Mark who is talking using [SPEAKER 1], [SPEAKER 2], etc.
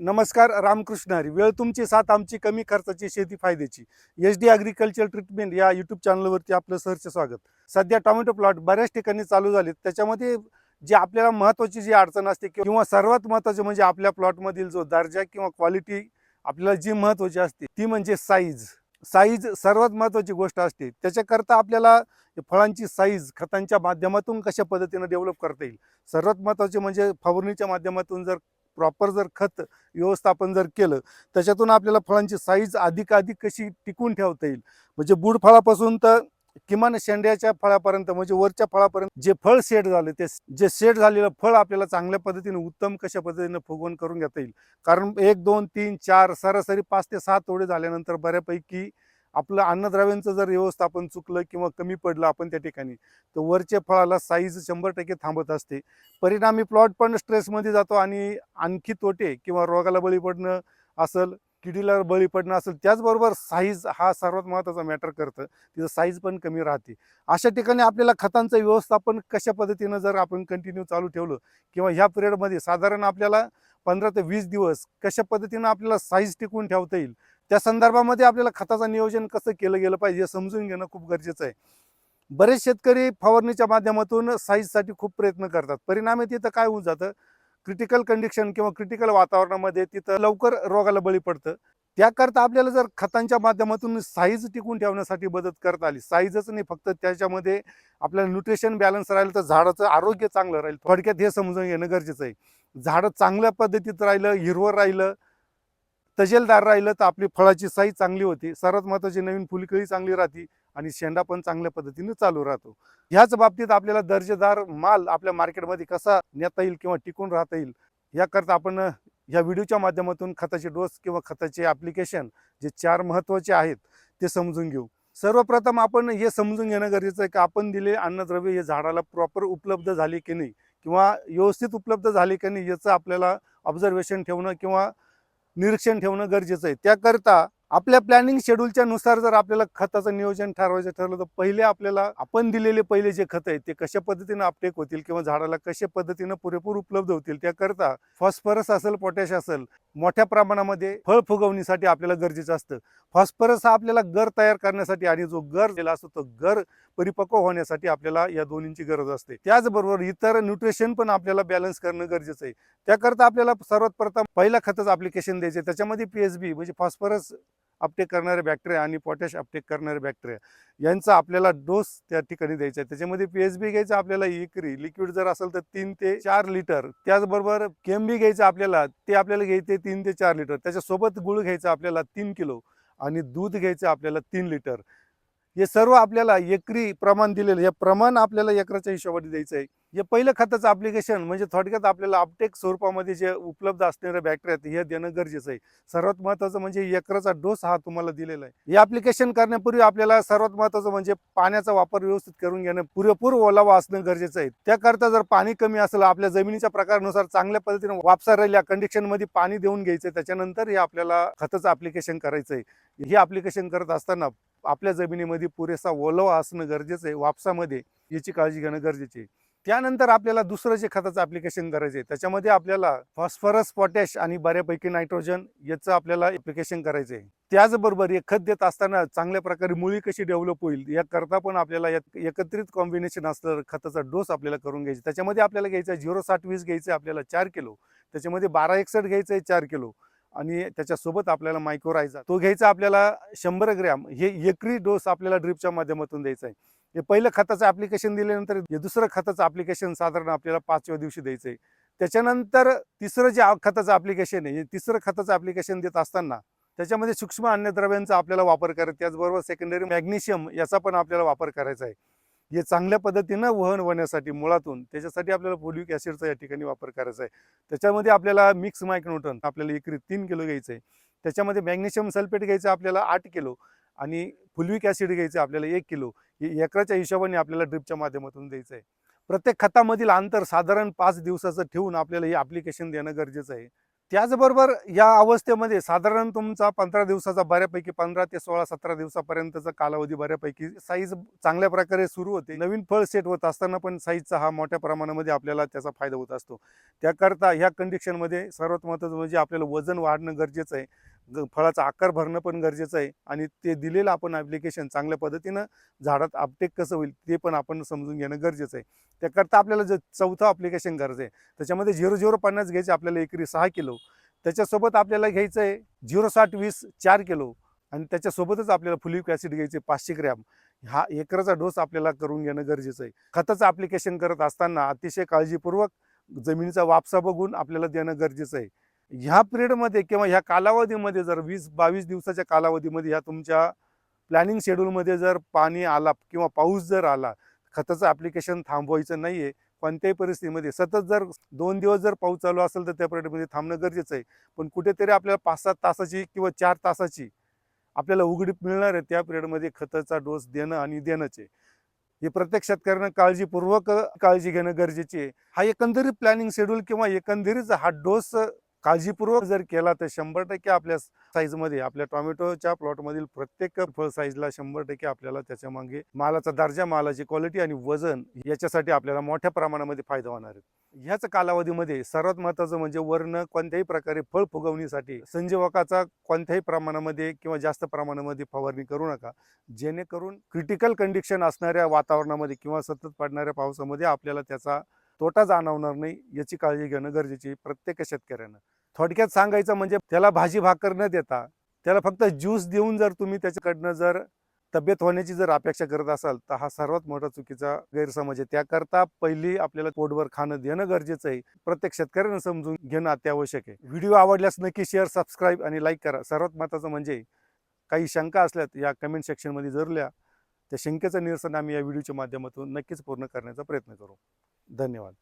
[SPEAKER 1] नमस्कार रामकृष्ण हरी. वेळ तुमची साथ आमची कमी खर्चाची शेती फायद्याची. एच डी ॲग्रिकल्चर ट्रीटमेंट या यूट्यूब चॅनलवरती आपलं सहर्ष स्वागत. सध्या टोमॅटो प्लॉट बऱ्याच ठिकाणी चालू झालेत. त्याच्यामध्ये जी आपल्याला महत्त्वाची जी अडचण असते किंवा सर्वात महत्त्वाचे म्हणजे आपल्या प्लॉटमधील जो दर्जा किंवा क्वालिटी आपल्याला जी महत्त्वाची असते ती म्हणजे साईज साईज सर्वात महत्त्वाची गोष्ट असते. त्याच्याकरता आपल्याला फळांची साईज खतांच्या माध्यमातून कशा पद्धतीनं डेव्हलप करता येईल? सर्वात महत्त्वाचे म्हणजे फवारणीच्या माध्यमातून जर प्रॉपर जर खत व्यवस्थापन जर केलं त्याच्यातून आपल्याला फळांची साईज अधिकाधिक कशी टिकून ठेवता येईल? म्हणजे बुड फळापासून तर किमान शेंड्याच्या फळापर्यंत म्हणजे वरच्या फळापर्यंत जे फळ सेट झाले ते जे सेट झालेलं फळ आपल्याला चांगल्या पद्धतीने उत्तम कशा पद्धतीने फुगवण करून घेता येईल? कारण एक दोन तीन चार सरासरी पाच ते सात तोडे झाल्यानंतर बऱ्यापैकी आपलं अन्नद्रव्यांचं जर व्यवस्थापन चुकलं किंवा कमी पडलं आपण त्या ठिकाणी तर वरच्या फळाला साईज शंभर टक्के थांबत असते. परिणामी प्लॉट पण स्ट्रेसमध्ये जातो आणि आणखी तोटे किंवा रोगाला बळी पडणं असेल किडीला बळी पडणं असेल त्याचबरोबर साईज हा सर्वात महत्त्वाचा मॅटर करतं. तिथं साईज पण कमी राहते. अशा ठिकाणी आपल्याला खतांचं व्यवस्थापन कशा पद्धतीनं जर आपण कंटिन्यू चालू ठेवलं किंवा ह्या पिरियडमध्ये साधारण आपल्याला पंधरा ते वीस दिवस कशा पद्धतीनं आपल्याला साईज टिकून ठेवता येईल त्या संदर्भामध्ये आपल्याला खताचं नियोजन कसं केलं गेलं पाहिजे हे समजून घेणं खूप गरजेचं आहे. बरेच शेतकरी फवारणीच्या माध्यमातून साईजसाठी खूप प्रयत्न करतात. परिणामी तिथं काय होऊन जातं? क्रिटिकल कंडिशन किंवा क्रिटिकल वातावरणामध्ये तिथं लवकर रोगाला बळी पडतं. त्याकरता आपल्याला जर खतांच्या माध्यमातून साईज टिकून ठेवण्यासाठी मदत करता आली. साईजच नाही फक्त त्याच्यामध्ये आपल्याला न्यूट्रिशन बॅलन्स राहिलं तर झाडाचं आरोग्य चांगलं राहील. थोडक्यात हे समजून घेणं गरजेचं आहे. झाडं चांगल्या पद्धतीत राहिलं हिरवं राहिलं तजेलदार राहिलं तर आपली फळाची साईज चांगली होती. सर्वात महत्त्वाची नवीन फुलकळी चांगली राहते आणि शेंडा पण चांगल्या पद्धतीने चालू राहतो. ह्याच बाबतीत आपल्याला दर्जेदार माल आपल्या मार्केटमध्ये कसा नेता येईल किंवा टिकून राहता येईल याकरता आपण ह्या व्हिडिओच्या माध्यमातून खताचे डोस किंवा खताचे ॲप्लिकेशन जे चार महत्त्वाचे आहेत ते समजून घेऊ. सर्वप्रथम आपण हे समजून घेणं गरजेचं आहे की आपण दिले अन्नद्रव्य हे झाडाला प्रॉपर उपलब्ध झाले की नाही किंवा व्यवस्थित उपलब्ध झाले की नाही याचं आपल्याला ऑब्झर्वेशन ठेवणं किंवा निरीक्षण ठेवणं गरजेचं आहे. त्याकरता आपल्या प्लॅनिंग शेड्यूलच्या नुसार जर आपल्याला खताचं नियोजन ठरवायचं ठरलं तर पहिले आपल्याला आपण दिलेले पहिले जे खत आहे ते कशा पद्धतीनं अपटेक होतील किंवा झाडाला कशा पद्धतीनं पुरेपूर उपलब्ध होतील त्याकरता फॉस्फरस असेल पोटॅश असेल मोठ्या प्रमाणामध्ये फळ फुगवणीसाठी आपल्याला गरजेचं असतं. फॉस्फरस हा आपल्याला गर तयार करण्यासाठी आणि जो गर दिला असतो तो गर परिपक्व होण्यासाठी आपल्याला या दोन्हींची गरज असते. त्याचबरोबर इतर न्यूट्रिशन पण आपल्याला बॅलन्स करणं गरजेचं आहे. त्याकरता आपल्याला सर्वात प्रथम पहिला खतच ॲप्लिकेशन द्यायचं त्याच्यामध्ये पी एच बी म्हणजे फॉस्फरस अपटेक करणारे बॅक्टेरिया आणि पोटॅश अपटेक करणारे बॅक्टेरिया यांचा आपल्याला डोस त्या ठिकाणी द्यायचा आहे. त्याच्यामध्ये पी एच बी घ्यायचं आपल्याला एकरी लिक्विड जर असेल तर तीन ते चार लिटर त्याचबरोबर केम बी घ्यायचं आपल्याला ते आपल्याला घ्यायचे तीन ते चार लिटर त्याच्यासोबत गुळ घ्यायचं आपल्याला तीन किलो आणि दूध घ्यायचं आपल्याला तीन लिटर हे सर्व आपल्याला एकरी प्रमाण दिलेलं हे प्रमाण आपल्याला एकराच्या हिशोबाने द्यायचं आहे. हे पहिलं खताचं ॲप्लिकेशन म्हणजे थोडक्यात आपल्याला अपटेक स्वरूपामध्ये जे उपलब्ध असणारे बॅक्टेरिया आहेत हे देणं गरजेचं आहे. सर्वात महत्त्वाचं म्हणजे एकराचा डोस हा तुम्हाला दिलेला आहे. हे ॲप्लिकेशन करण्यापूर्वी आपल्याला सर्वात महत्त्वाचं म्हणजे पाण्याचा वापर व्यवस्थित करून घेणं पुरेपूर ओलावा असणं गरजेचं आहे. त्याकरता जर पाणी कमी असेल आपल्या जमिनीच्या प्रकारानुसार चांगल्या पद्धतीने वापसा राहील या कंडिशनमध्ये पाणी देऊन घ्यायचं त्याच्यानंतर हे आपल्याला खताचं ॲप्लिकेशन करायचं आहे. हे ॲप्लिकेशन करत असताना आपल्या जमिनीमध्ये पुरेसा ओलावा असणं गरजेचं आहे वापसामध्ये याची काळजी घेणं गरजेचे आहे. त्यानंतर आपल्याला दुसरं जे खताचं ॲप्लिकेशन करायचं आहे त्याच्यामध्ये आपल्याला फॉस्फरस पोटॅश आणि बऱ्यापैकी नायट्रोजन याचं आपल्याला ॲप्लिकेशन करायचं आहे. त्याचबरोबर हे खत देत असताना चांगल्या प्रकारे मुळी कशी डेव्हलप होईल याकरता पण आपल्याला एक- एकत्रित कॉम्बिनेशन असलं खताचा डोस आपल्याला करून घ्यायचा त्याच्यामध्ये आपल्याला घ्यायचा झिरो साठ वीस घ्यायचं आपल्याला चार किलो. त्याच्यामध्ये बारा एकसठ घ्यायचं आहे चार किलो. आणि त्याच्यासोबत आपल्याला मायक्रोरायझा तो घ्यायचा आपल्याला शंभर ग्रॅम. हे एकरी डोस आपल्याला ड्रिपच्या माध्यमातून द्यायचा आहे. हे पहिलं खताचं ॲप्लिकेशन दिल्यानंतर हे दुसरं खताचं ॲप्लिकेशन साधारण आपल्याला पाचव्या दिवशी द्यायचं आहे त्याच्यानंतर तिसरं जे खताचं ॲप्लिकेशन आहे हे तिसरं खताचं ॲप्लिकेशन देत असताना त्याच्यामध्ये सूक्ष्म अन्नद्रव्यांचा आपल्याला वापर करायचा त्याचबरोबर सेकंडरी मॅग्नेशियम याचा पण आपल्याला वापर करायचा आहे. हे चांगल्या पद्धतीनं वहन होण्यासाठी मुळातून त्याच्यासाठी आपल्याला फोलिक ॲसिडचा या ठिकाणी वापर करायचा आहे. त्याच्यामध्ये आपल्याला मिक्स मायक्रोटन आपल्याला एकरी तीन किलो घ्यायचं आहे त्याच्यामध्ये मॅग्नेशियम सल्फेट घ्यायचं आपल्याला आठ किलो आणि फुलविक ॲसिड घ्यायचं आपल्याला एक किलो. एकराच्या हिशोबाने आपल्याला ड्रिपच्या माध्यमातून द्यायचं आहे. प्रत्येक खतामधील अंतर साधारण पाच दिवसाचं ठेवून आपल्याला हे ॲप्लिकेशन देणं गरजेचं आहे. त्याचबरोबर या अवस्थेमध्ये साधारण तुमचा पंधरा दिवसाचा बऱ्यापैकी पंधरा ते सोळा सतरा दिवसापर्यंतचा कालावधी बऱ्यापैकी साईज चांगल्या प्रकारे सुरू होते. नवीन फळ सेट होत असताना पण साईजचा हा मोठ्या प्रमाणामध्ये आपल्याला त्याचा फायदा होत असतो. त्याकरता ह्या कंडिशनमध्ये सर्वात महत्त्वाचं म्हणजे आपल्याला वजन वाढणं गरजेचं आहे. ग- फळाचा आकार भरणं पण गरजेचं आहे आणि ते दिलेलं आपण ॲप्लिकेशन चांगल्या पद्धतीनं झाडात अपटेक कसं होईल ते पण आपण समजून घेणं गरजेचं आहे. त्याकरता आपल्याला जे चौथं ॲप्लिकेशन गरज आहे त्याच्यामध्ये झिरो झिरो पन्नास घ्यायचे आपल्याला एकरी सहा किलो. त्याच्यासोबत आपल्याला घ्यायचं आहे झिरो साठ वीस चार किलो आणि त्याच्यासोबतच आपल्याला फुलिक ॲसिड घ्यायचे पाचशे ग्रॅम. हा एकराचा डोस आपल्याला करून घेणं गरजेचं आहे. खताचं ॲप्लिकेशन करत असताना अतिशय काळजीपूर्वक जमिनीचा वापसा बघून आपल्याला देणं गरजेचं आहे. ह्या पिरियडमध्ये किंवा ह्या कालावधीमध्ये जर वीस बावीस दिवसाच्या कालावधीमध्ये ह्या तुमच्या प्लॅनिंग शेड्यूलमध्ये जर पाणी आला किंवा पाऊस जर आला खताचं ॲप्लिकेशन थांबवायचं नाही आहे कोणत्याही परिस्थितीमध्ये सतत जर दोन दिवस जर पाऊस चालू असेल तर त्या पिरियडमध्ये थांबणं गरजेचं आहे. पण कुठेतरी आपल्याला पाच सात तासाची किंवा चार तासाची आपल्याला उघडीप मिळणार आहे त्या पिरियडमध्ये खताचा डोस देणं आणि देणंच आहे. हे प्रत्येक शेतकऱ्यांना काळजीपूर्वक काळजी घेणं गरजेची आहे. हा एकंदरीत प्लॅनिंग शेड्यूल किंवा एकंदरीत हा डोस काळजीपूर्वक जर केला तर शंभर टक्के आपल्या साईजमध्ये आपल्या टोमॅटोच्या प्लॉटमधील प्रत्येक फळ साईजला शंभर टक्के आपल्याला त्याच्यामागे मालाचा दर्जा मालाची क्वालिटी आणि वजन याच्यासाठी आपल्याला मोठ्या प्रमाणामध्ये फायदा होणार आहे. ह्याच कालावधीमध्ये सर्वात महत्त्वाचं म्हणजे वर्ण कोणत्याही प्रकारे फळ फुगवणीसाठी संजीवकाचा कोणत्याही प्रमाणामध्ये किंवा जास्त प्रमाणामध्ये फवारणी करू नका. जेणेकरून क्रिटिकल कंडिशन असणाऱ्या वातावरणामध्ये किंवा सतत पडणाऱ्या पावसामध्ये आपल्याला त्याचा तोटा जाणवणार नाही याची काळजी घेणं गरजेची आहे प्रत्येक शेतकऱ्यानं. थोडक्यात सांगायचं म्हणजे त्याला भाजी भाकर न देता त्याला फक्त ज्यूस देऊन जर तुम्ही त्याच्याकडनं जर तब्येत होण्याची जर अपेक्षा करत असाल तर हा सर्वात मोठा चुकीचा गैरसमज आहे. त्याकरता पहिली आपल्याला पोटभर खाणं देणं गरजेचं आहे. प्रत्येक शेतकऱ्यानं समजून घेणं अत्यावश्यक आहे. व्हिडिओ आवडल्यास नक्की शेअर सबस्क्राईब आणि लाईक करा. सर्वात महत्त्वाचं म्हणजे काही शंका असल्यात या कमेंट सेक्शनमध्ये जरल्या त्या शंकेचं निरसन आम्ही या व्हिडिओच्या माध्यमातून नक्कीच पूर्ण करण्याचा प्रयत्न करू. धन्यवाद.